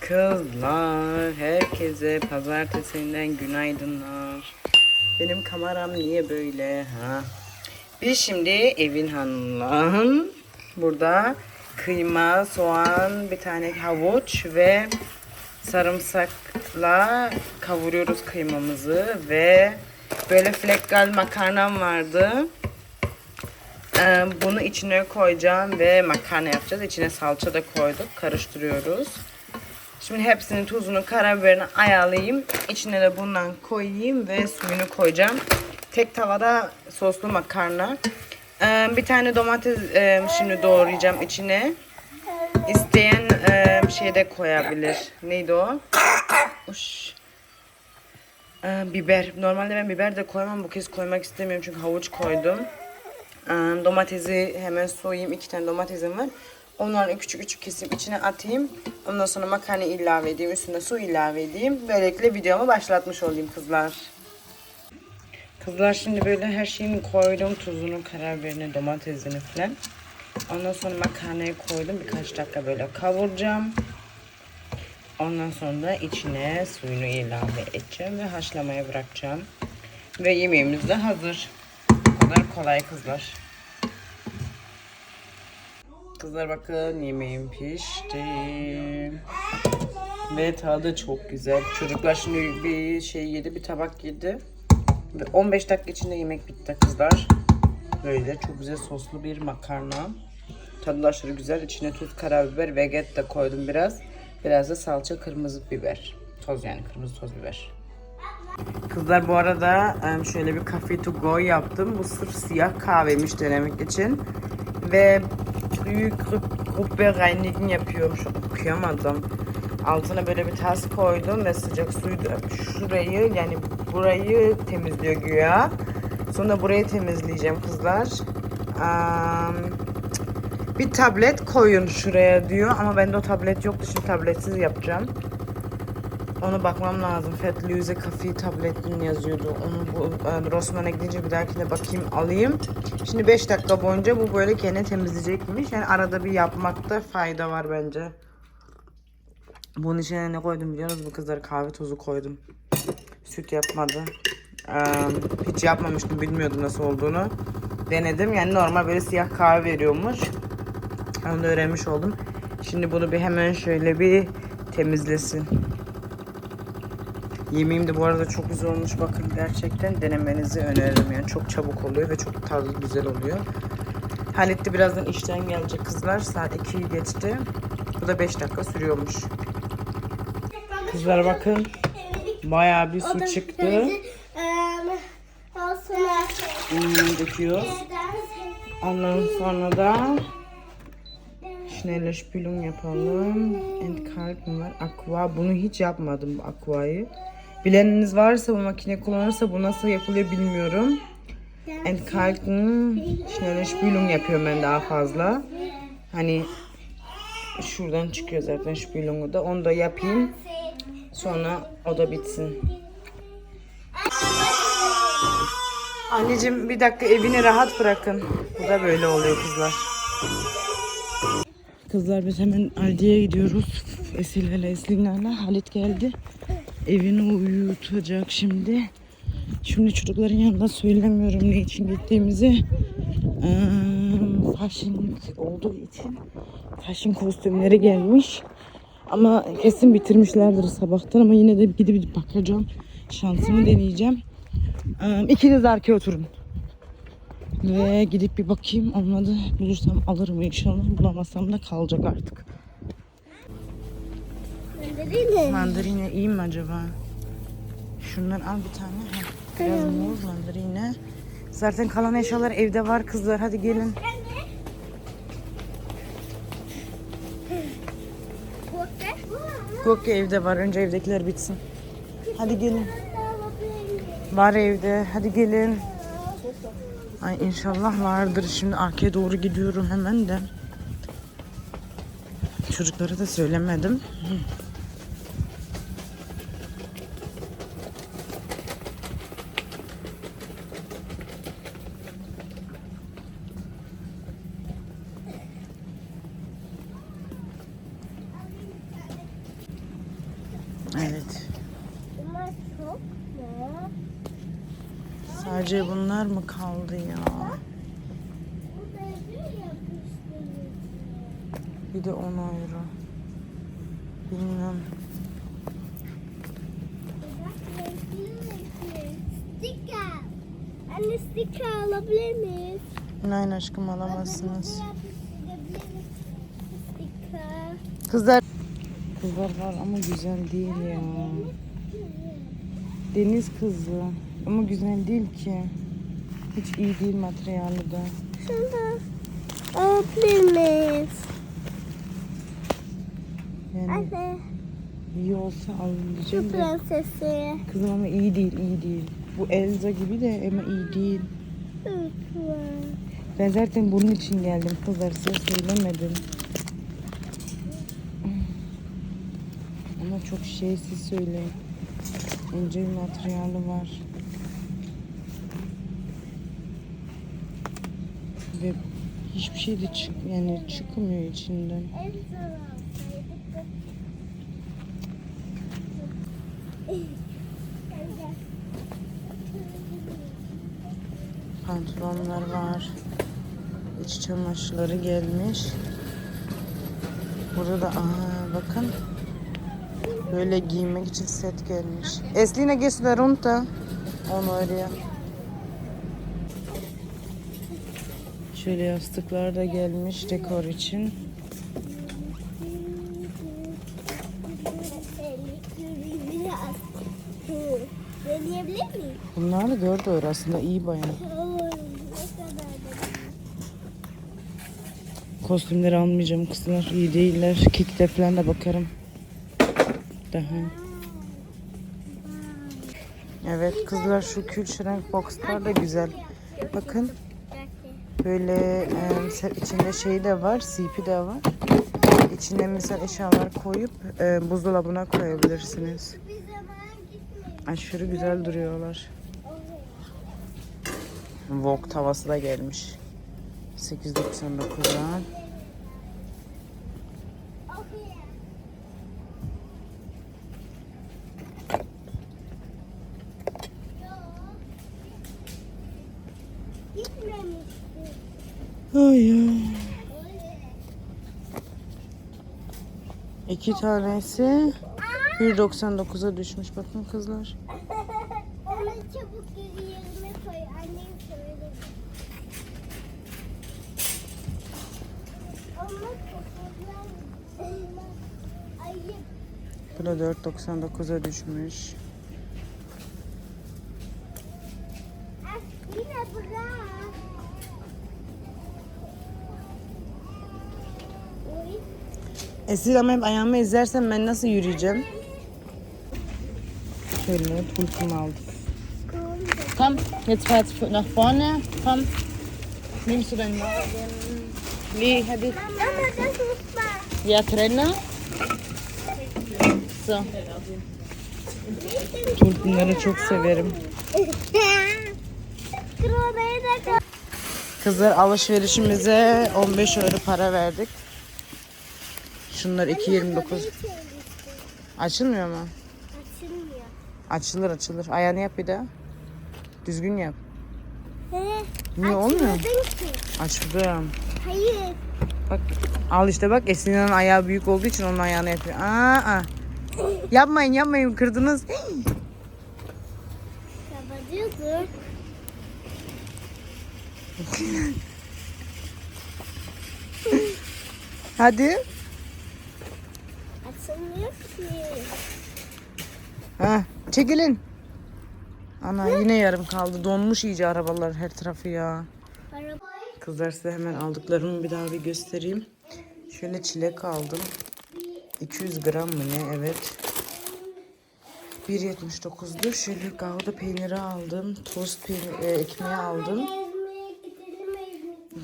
Kızlar, herkese pazartesinden günaydınlar. Benim kameram niye böyle ha? Biz şimdi evin hanımla burada kıyma, soğan, bir tane havuç ve sarımsakla kavuruyoruz kıymamızı ve böyle flekgal makarnam vardı. Ee, bunu içine koyacağım ve makarna yapacağız. İçine salça da koyduk. Karıştırıyoruz. Şimdi hepsinin tuzunu, karabiberini ayarlayayım. İçine de bundan koyayım ve suyunu koyacağım. Tek tavada soslu makarna. Ee, bir tane domates e, şimdi doğrayacağım içine. İsteyen e, şey de koyabilir. Neydi o? Uş. Ee, biber. Normalde ben biber de koymam. Bu kez koymak istemiyorum çünkü havuç koydum. Ee, domatesi hemen soyayım. İki tane domatesim var. Onları küçük küçük kesip içine atayım. Ondan sonra makarna ilave edeyim. Üstüne su ilave edeyim. Böylelikle videomu başlatmış olayım kızlar. Kızlar şimdi böyle her şeyini koydum. Tuzunu, karabiberini, domatesini falan. Ondan sonra makarnayı koydum. Birkaç dakika böyle kavuracağım. Ondan sonra da içine suyunu ilave edeceğim ve haşlamaya bırakacağım. Ve yemeğimiz de hazır. Kadar kolay kızlar. Kızlar bakın yemeğim pişti. Ve tadı çok güzel. Çocuklar şimdi bir şey yedi, bir tabak yedi. Ve 15 dakika içinde yemek bitti kızlar. Böyle çok güzel soslu bir makarna. Tadı aşırı güzel. İçine tuz, karabiber, veget de koydum biraz. Biraz da salça, kırmızı biber. Toz yani kırmızı toz biber. Kızlar bu arada şöyle bir cafe to go yaptım. Bu sırf siyah kahvemiş denemek için. Ve büyük gruppe reinigen yapıyorum. Şu okuyamadım. Altına böyle bir tas koydum ve sıcak suyu şurayı yani burayı temizliyor güya. Sonra burayı temizleyeceğim kızlar. Am, bir tablet koyun şuraya diyor ama bende o tablet yoktu. Şimdi tabletsiz yapacağım. Ona bakmam lazım. Fat Luise Cafe tabletin yazıyordu. Onu bu e, Rossmann'a gidince bir dahakine bakayım alayım. Şimdi 5 dakika boyunca bu böyle kendini temizleyecekmiş. Yani arada bir yapmakta fayda var bence. Bunun içine ne koydum biliyor musunuz? Bu kızlar kahve tozu koydum. Süt yapmadı. Ee, hiç yapmamıştım. Bilmiyordum nasıl olduğunu. Denedim. Yani normal böyle siyah kahve veriyormuş. Onu da öğrenmiş oldum. Şimdi bunu bir hemen şöyle bir temizlesin. Yemeğim de bu arada çok güzel olmuş. Bakın gerçekten denemenizi öneririm. Yani çok çabuk oluyor ve çok tadı güzel oluyor. Haletti birazdan işten gelecek kızlar. Saat 2'yi geçti. Bu da 5 dakika sürüyormuş. Kızlar bakın. Bayağı bir su çıktı. Hmm, döküyoruz. Ondan sonra da Schnelle Spülung yapalım. Entkalken var. Aqua. Bunu hiç yapmadım bu aquayı. Bileniniz varsa bu makine kullanırsa bu nasıl yapılıyor bilmiyorum. Entkalken Schnelle Spülung yapıyorum ben daha fazla. Hani şuradan çıkıyor zaten Spülung'u da. Onu da yapayım. Sonra o da bitsin. Anneciğim bir dakika evini rahat bırakın. Bu da böyle oluyor kızlar. Kızlar biz hemen Aldi'ye gidiyoruz. Esile'yle Eslinlerle. Halit geldi. Evini uyutacak şimdi. Şimdi çocukların yanında söylemiyorum ne için gittiğimizi. Ee, fashion olduğu için fashion kostümleri gelmiş. Ama kesin bitirmişlerdir sabahtan ama yine de gidip bakacağım. Şansımı deneyeceğim. Ee, ikiniz arkaya oturun. Ve gidip bir bakayım olmadı bulursam alırım inşallah bulamazsam da kalacak artık. Mandalina iyi mi acaba? Şundan al bir tane. Heh, Biraz muz mandalina. Zaten kalan eşyalar evde var kızlar hadi gelin. Yok evde var önce evdekiler bitsin. Hadi gelin. Var evde hadi gelin. Ay inşallah vardır. Şimdi arkaya doğru gidiyorum hemen de. Çocuklara da söylemedim. Evet. Bunlar çok mu? Sadece bunlar mı kaldı ya? Bir de 10 euro. Sticker. Anne sticker alabilir miyiz? Nein aşkım alamazsınız. Kızlar Kızlar var ama güzel değil ya. Deniz kızı. Ama güzel değil ki. Hiç iyi değil materyali de. Şunu alabilir? Yani Anne. iyi olsa Şu alabileceğim de. prensesi. Kızım ama iyi değil, iyi değil. Bu Elsa gibi de ama iyi değil. Lütfen. Ben zaten bunun için geldim kızlar size söylemedim. Ama çok şeysiz söyleyin. İnce bir materyali var. Ve hiçbir şey de çık yani çıkmıyor içinden. Da. Pantolonlar var. İç çamaşırları gelmiş. Burada aa bakın. Böyle giymek için set gelmiş. Eslina du runter? Onu oraya. Şöyle yastıklar da gelmiş dekor için. Bunlar da 4 euro aslında iyi da Kostümleri almayacağım kızlar. iyi değiller. Kikte falan da bakarım. Daha. Evet kızlar şu külçerenk boxlar da güzel. Bakın böyle e, içinde şey de var, CP de var. İçine mesela eşyalar koyup e, buzdolabına koyabilirsiniz. Aşırı güzel duruyorlar. Wok tavası da gelmiş. 8.99'dan. Ay ay. İki tanesi 1.99'a düşmüş bakın kızlar. Onu çabuk geri yerine koy. Annem söyledi. Ama koklar. Ayıp. Bu da 4.99'a düşmüş. Esir ama hep ayağımı ezersen ben nasıl yürüyeceğim? Şöyle tulkum aldım. Komm, jetzt fahr nach vorne. Komm. Nimmst du deinen Magen? Nee, hadi. Mama das muss mal. Ja, Trainer. So. Tulkumları çok severim. Kızlar alışverişimize 15 euro para verdik. Şunlar 2.29. Açılmıyor mu? Açılmıyor. Açılır açılır. Ayağını yap bir daha. Düzgün yap. He, Niye olmuyor? ki. Açtım. Hayır. Bak al işte bak Esina'nın ayağı büyük olduğu için onun ayağını yapıyor. Aa, aa. Yapmayın yapmayın kırdınız. Kapatıyorsun. Hadi. Açılmıyor ki. Ha, çekilin. Ana yine yarım kaldı. Donmuş iyice arabalar her tarafı ya. Kızlar size hemen aldıklarımı bir daha bir göstereyim. Şöyle çilek aldım. 200 gram mı ne? Evet. 1.79'du. Şöyle gavda peyniri aldım. Tost peynir, e, ekmeği aldım.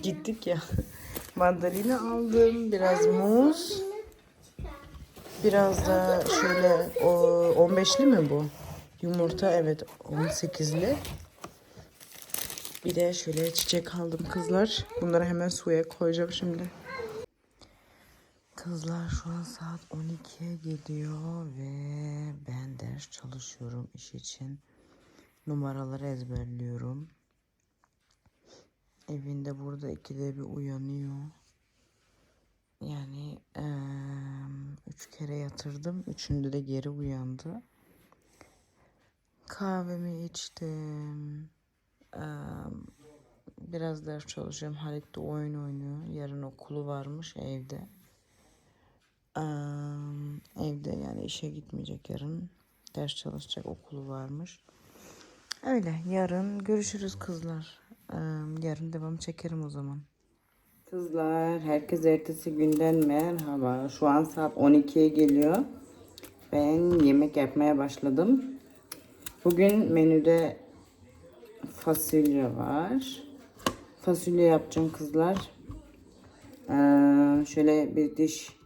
Gittik ya. Mandalina aldım. Biraz muz. Biraz da şöyle o 15'li mi bu? Yumurta evet 18'li. Bir de şöyle çiçek aldım kızlar. Bunları hemen suya koyacağım şimdi. Kızlar şu an saat 12'ye geliyor ve ben ders çalışıyorum iş için. Numaraları ezberliyorum. Evinde burada ikide bir uyanıyor. Yani eee, üç kere yatırdım. Üçünde de geri uyandı. Kahvemi içtim. Eee, biraz ders çalışıyorum. Halit de oyun oynuyor. Yarın okulu varmış evde. Eee, evde yani işe gitmeyecek yarın. Ders çalışacak okulu varmış. Öyle yarın görüşürüz kızlar. Eee, yarın devam çekerim o zaman. Kızlar herkes ertesi günden merhaba. Şu an saat 12'ye geliyor. Ben yemek yapmaya başladım. Bugün menüde fasulye var. Fasulye yapacağım kızlar. Ee, şöyle bir diş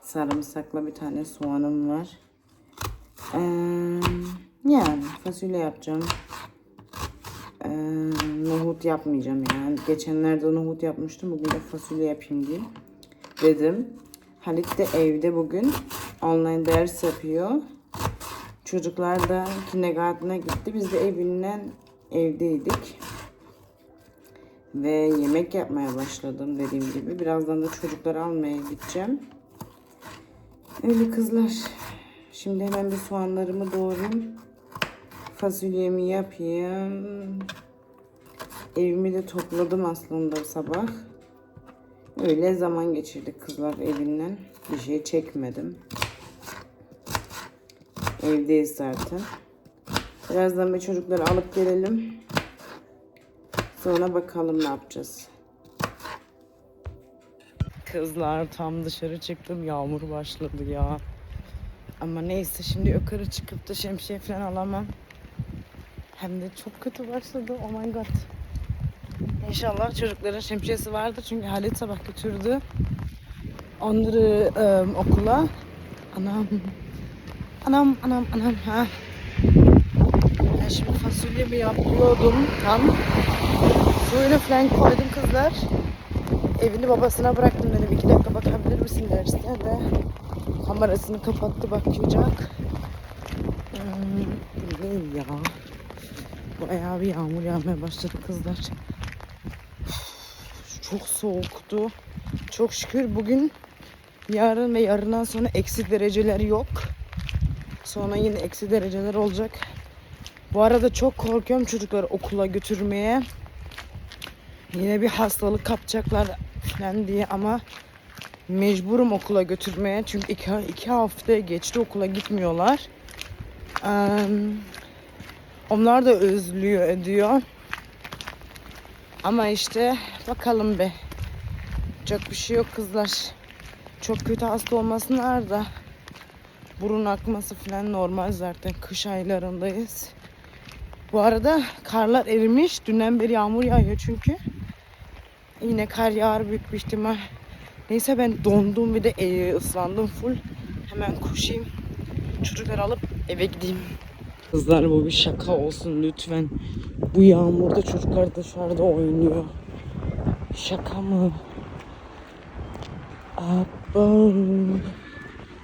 sarımsakla bir tane soğanım var. Ee, yani fasulye yapacağım. Ee, nohut yapmayacağım yani. Geçenlerde nohut yapmıştım. Bugün de fasulye yapayım diye dedim. Halit de evde bugün online ders yapıyor. Çocuklar da kindergarten'a gitti. Biz de evinden evdeydik. Ve yemek yapmaya başladım dediğim gibi. Birazdan da çocukları almaya gideceğim. Öyle kızlar. Şimdi hemen bir soğanlarımı doğrayayım. Fasulyemi yapayım. Evimi de topladım aslında sabah. Öyle zaman geçirdik kızlar evinden. Bir şey çekmedim. Evdeyiz zaten. Birazdan bir çocukları alıp gelelim. Sonra bakalım ne yapacağız. Kızlar tam dışarı çıktım. Yağmur başladı ya. Ama neyse şimdi yukarı çıkıp da şemsiye falan alamam. Hem de çok kötü başladı. Oh my god. İnşallah çocukların şemsiyesi vardır. Çünkü Halit sabah götürdü. Onları ım, okula. Anam. Anam anam anam. Ha. Ben şimdi fasulyemi yapıyordum tam. Suyunu falan koydum kızlar. Evini babasına bıraktım dedim. iki dakika bakabilir misin derste de. Kamerasını kapattı bakacak. Hmm, ne ya? Bayağı bir yağmur yağmaya başladı kızlar. Çok soğuktu. Çok şükür bugün yarın ve yarından sonra eksi dereceler yok. Sonra yine eksi dereceler olacak. Bu arada çok korkuyorum çocukları okula götürmeye. Yine bir hastalık kapacaklar falan diye ama mecburum okula götürmeye. Çünkü iki, iki hafta geçti okula gitmiyorlar. Eee, onlar da özlüyor ediyor. Ama işte bakalım be. Çok bir şey yok kızlar. Çok kötü hasta olmasınlar da. Burun akması falan normal zaten. Kış aylarındayız. Bu arada karlar erimiş. Dünden beri yağmur yağıyor çünkü. Yine kar yağar büyük bir ihtimal. Neyse ben dondum bir de e, ıslandım full. Hemen koşayım. Çocukları alıp eve gideyim. Kızlar bu bir şaka olsun lütfen. Bu yağmurda çocuklar dışarıda oynuyor. Şaka mı? Abba.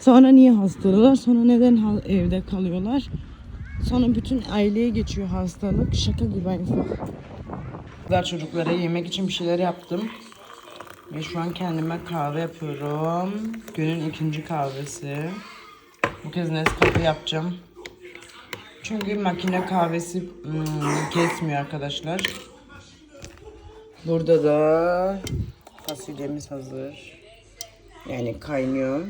Sonra niye hastalar? Sonra neden evde kalıyorlar? Sonra bütün aileye geçiyor hastalık. Şaka gibi aynı Kızlar çocuklara yemek için bir şeyler yaptım. Ve şu an kendime kahve yapıyorum. Günün ikinci kahvesi. Bu kez Nescafe yapacağım. Çünkü makine kahvesi hmm, kesmiyor arkadaşlar. Burada da fasulyemiz hazır. Yani kaynıyor.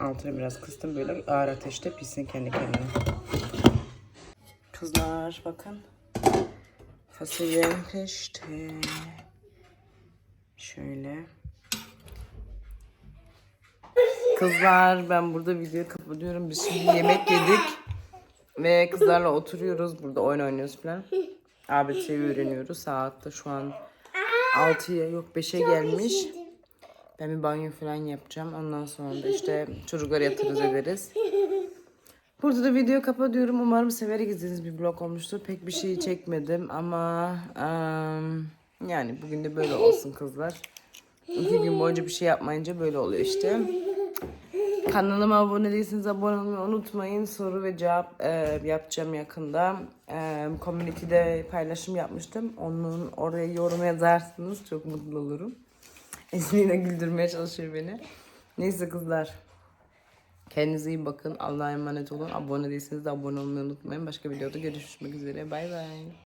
Altını biraz kıstım böyle ağır ateşte pişsin kendi kendine. Kızlar bakın. Fasulyem pişti. Şöyle. Kızlar ben burada videoyu kapatıyorum. Biz şimdi yemek yedik. Ve kızlarla oturuyoruz. Burada oyun oynuyoruz falan. ABC'yi öğreniyoruz. Saat de şu an 6'ya yok 5'e gelmiş. Ben bir banyo falan yapacağım. Ondan sonra da işte çocukları yatırız ederiz. Burada da video kapatıyorum. Umarım severek izlediğiniz bir vlog olmuştur. Pek bir şey çekmedim ama em, yani bugün de böyle olsun kızlar. İki gün boyunca bir şey yapmayınca böyle oluyor işte. Kanalıma abone değilseniz abone olmayı unutmayın. Soru ve cevap e, yapacağım yakında. E, community'de paylaşım yapmıştım. Onun oraya yorum yazarsınız. Çok mutlu olurum. Esin yine güldürmeye çalışıyor beni. Neyse kızlar. Kendinize iyi bakın. Allah'a emanet olun. Abone değilseniz de abone olmayı unutmayın. Başka videoda görüşmek üzere. Bay bay.